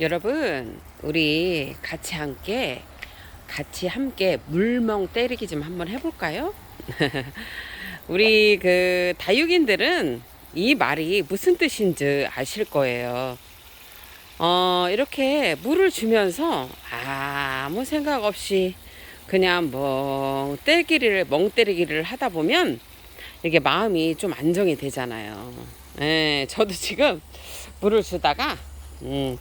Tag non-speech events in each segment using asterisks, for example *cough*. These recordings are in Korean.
여러분, 우리 같이 함께, 같이 함께 물멍 때리기 좀 한번 해볼까요? *laughs* 우리 그 다육인들은 이 말이 무슨 뜻인지 아실 거예요. 어, 이렇게 물을 주면서 아무 생각 없이 그냥 멍 때리기를, 멍 때리기를 하다 보면 이게 마음이 좀 안정이 되잖아요. 예, 저도 지금 물을 주다가, 음,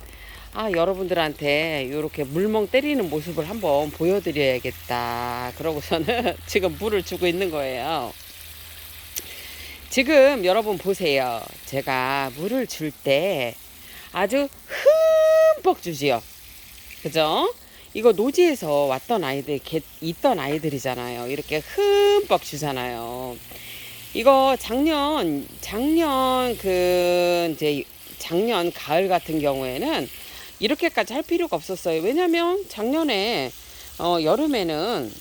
아, 여러분들한테 이렇게 물멍 때리는 모습을 한번 보여드려야겠다. 그러고서는 *laughs* 지금 물을 주고 있는 거예요. 지금 여러분 보세요. 제가 물을 줄 때 아주 흠뻑 주지요. 그죠? 이거 노지에서 왔던 아이들, 개, 있던 아이들이잖아요. 이렇게 흠뻑 주잖아요. 이거 작년, 작년 그, 이제 작년 가을 같은 경우에는 이렇게까지 할 필요가 없었어요. 왜냐면 작년에, 어, 여름에는,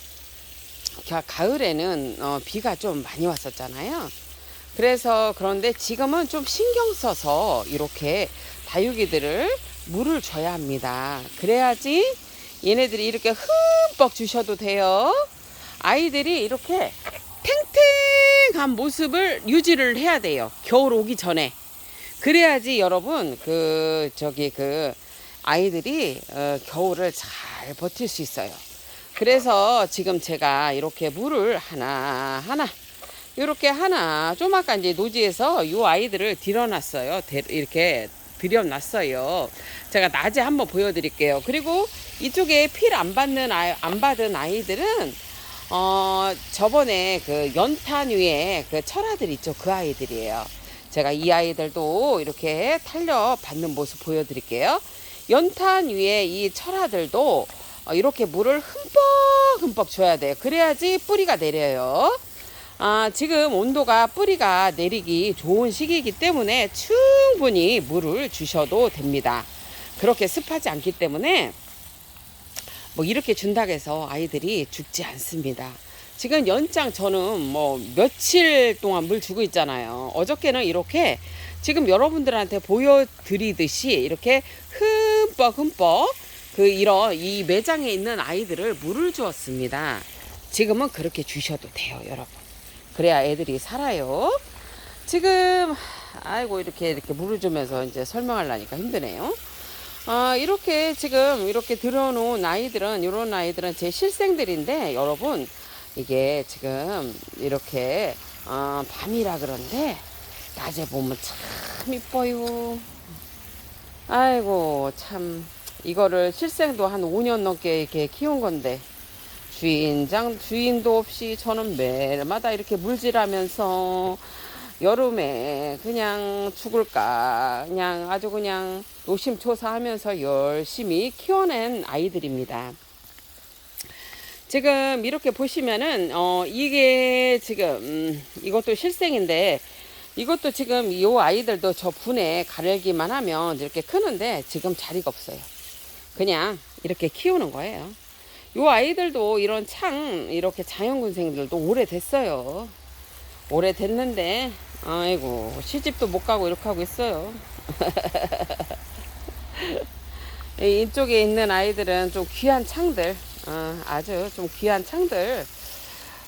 가- 가을에는, 어, 비가 좀 많이 왔었잖아요. 그래서 그런데 지금은 좀 신경 써서 이렇게 다육이들을 물을 줘야 합니다. 그래야지 얘네들이 이렇게 흠뻑 주셔도 돼요. 아이들이 이렇게 탱탱한 모습을 유지를 해야 돼요. 겨울 오기 전에. 그래야지 여러분 그 저기 그 아이들이 어, 겨울을 잘 버틸 수 있어요. 그래서 지금 제가 이렇게 물을 하나 하나 이렇게 하나 좀 아까 이제 노지에서 요 아이들을 들여놨어요. 대- 이렇게 들여놨어요. 제가 낮에 한번 보여드릴게요. 그리고 이쪽에 필 안 받는 아이, 안 받은 아이들은 어 저번에 그 연탄 위에 그 철아들 있죠 그 아이들이에요. 제가 이 아이들도 이렇게 탄력 받는 모습 보여드릴게요. 연탄 위에 이 철아들도 어, 이렇게 물을 흠뻑 흠뻑 줘야 돼요. 그래야지 뿌리가 내려요. 아, 지금 온도가 뿌리가 내리기 좋은 시기이기 때문에 충분히 물을 주셔도 됩니다. 그렇게 습하지 않기 때문에 뭐 이렇게 준다고 해서 아이들이 죽지 않습니다. 지금 연장 저는 뭐 며칠 동안 물 주고 있잖아요. 어저께는 이렇게 지금 여러분들한테 보여드리듯이 이렇게 흠뻑 흠뻑 그 이런 이 매장에 있는 아이들을 물을 주었습니다. 지금은 그렇게 주셔도 돼요, 여러분. 그래야 애들이 살아요. 지금 아이고 이렇게 이렇게 물을 주면서 이제 설명하려니까 힘드네요. 아, 이렇게 지금 이렇게 들어놓은 아이들은 이런 아이들은 제 실생들인데 여러분 이게 지금 이렇게 어, 밤이라 그런데 낮에 보면 참 이뻐요. 아이고 참 이거를 실생도 한 5년 넘게 이렇게 키운 건데 주인장 주인도 없이 저는 매일마다 이렇게 물질하면서 여름에 그냥 죽을까 그냥 아주 그냥 노심초사하면서 열심히 키워낸 아이들입니다. 지금 이렇게 보시면은 어 이게 지금 음, 이것도 실생인데 이것도 지금 이 아이들도 저 분에 가려기만 하면 이렇게 크는데 지금 자리가 없어요. 그냥 이렇게 키우는 거예요. 요 아이들도 이런 창 이렇게 자연군생들도 오래됐어요. 오래됐는데 아이고 시집도 못 가고 이렇게 하고 있어요. *laughs* 이- 이쪽에 있는 아이들은 좀 귀한 창들 어, 아주 좀 귀한 창들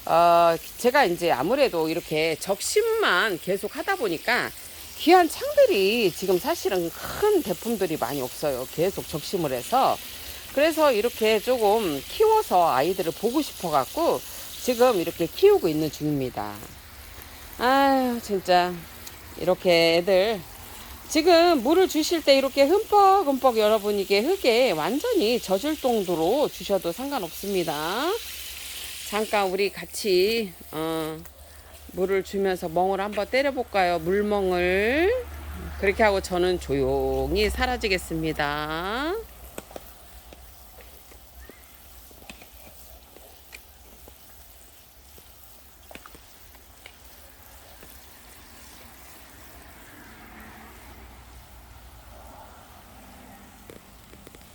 어, 제가 이제 아무래도 이렇게 적심만 계속 하다 보니까 귀한 창들이 지금 사실은 큰 대품들이 많이 없어요. 계속 적심을 해서. 그래서 이렇게 조금 키워서 아이들을 보고 싶어 갖고 지금 이렇게 키우고 있는 중입니다. 아유, 진짜. 이렇게 애들. 지금 물을 주실 때 이렇게 흠뻑흠뻑 여러분 이게 흙에 완전히 젖을 정도로 주셔도 상관없습니다. 잠깐 우리 같이 어, 물을 주면서 멍을 한번 때려볼까요? 물멍을 그렇게 하고 저는 조용히 사라지겠습니다.